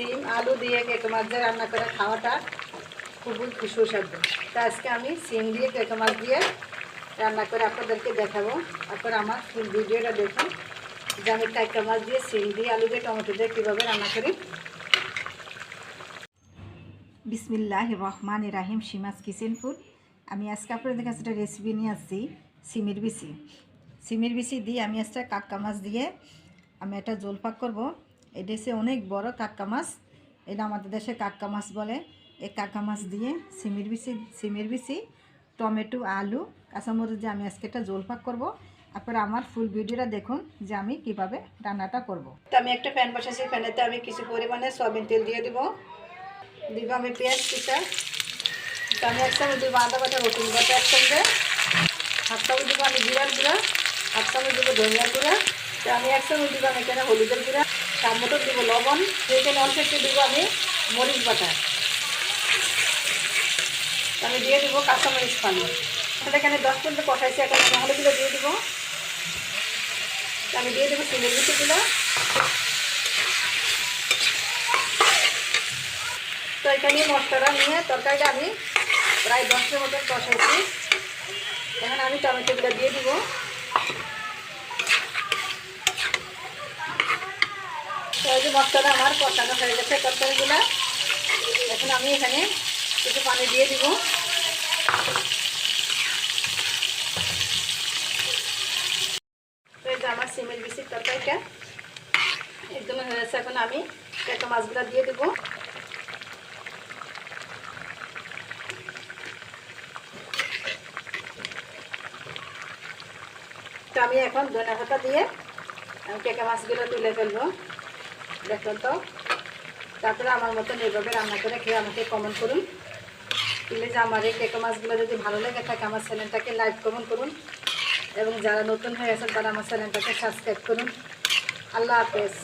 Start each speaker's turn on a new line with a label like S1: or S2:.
S1: সিম আলু দিয়ে কেটো মাছ দিয়ে রান্না করে খাওয়াটা খুবই সুস্বাদু। তো আজকে আমি সিম দিয়ে কেটো মাছ দিয়ে রান্না করে আপনাদেরকে দেখাবো। আপনারা আমার ফুল ভিডিওটা দেখুন। যে আমি কাইকা মাছ দিয়ে সিম দিয়ে আলু দিয়ে টমেটো দিয়ে কীভাবে রান্না করি। বিসমিল্লাহ রহমান রাহিম সীমাজ কিচেন ফুড। আমি আজকে আপনাদের কাছে একটা রেসিপি নিয়ে আসছি, সিমের বিচি। সিমের বিচি দিয়ে আমি একটা কাক্কা মাছ দিয়ে আমি একটা জোল পাক করব। এটা হচ্ছে অনেক বড় কাক্কা মাছ। এটা আমাদের দেশে কাক্কা মাছ বলে। এই কাক্কা মাছ দিয়ে সিমের বিচি সিমের বিচি, টমেটো, আলু, কাঁচামরিচ দিয়ে আমি আজকে একটা জোল পাক করব। আপনারা আমার ফুল ভিডিওটা দেখুন যে আমি কীভাবে রান্নাটা করব। তো আমি একটা ফ্যান বসাচ্ছি, ফ্যানেতে আমি কিছু পরিমাণে সয়াবিন তেল দিয়ে দিব। দিব আমি পেঁয়াজ কুচা। তো আমি একসঙ্গে দিব আদা বাটা, রসুন বাটা একসঙ্গে। হাফ চামচ দিব আমি জিরার গুঁড়া, হাফ চামচ দিব ধনিয়ার গুঁড়া। তো আমি একসঙ্গে দিব আমি এখানে হলুদের গুঁড়া। সাত মতো দিব লবণ এখানে অল্প একটু দিব আমি মরিচ বাটা। আমি দিয়ে দিব কাঁচামরিচ পানি। তাহলে এখানে দশ পনেরো কষাইছি, এখন আমি হলুদগুলো দিয়ে দিব। আমি দিয়ে দেবো সিমের বিচিগুলো তো এখানে মশলাটা নিয়ে তরকারিটা আমি প্রায় দশটার মতন কষাইছি। এখন আমি টমেটোগুলো দিয়ে দিব। এই যে মশলাটা আমার কষানো হয়ে গেছে তরকারিগুলো। এখন আমি এখানে কিছু পানি দিয়ে দিব। এই যে আমার সিমের বিচির তরকারিটা একদম হয়ে গেছে। এখন আমি একটা মাছগুলো দিয়ে দেবো। তো আমি এখন ধনে পাতা দিয়ে আমি কেঁকা মাছগুলো তুলে ফেলব। দেখুন তো। তারপরে আমার মতো এইভাবে রান্না করে খেয়ে আমাকে কমেন্ট করুন। প্লিজ আমার এই কেকো মাছগুলো যদি ভালো লেগে থাকে, আমার চ্যানেলটাকে লাইক কমেন্ট করুন। এবং যারা নতুন হয়ে আছেন, তারা আমার চ্যানেলটাকে সাবস্ক্রাইব করুন। আল্লাহ হাফেজ।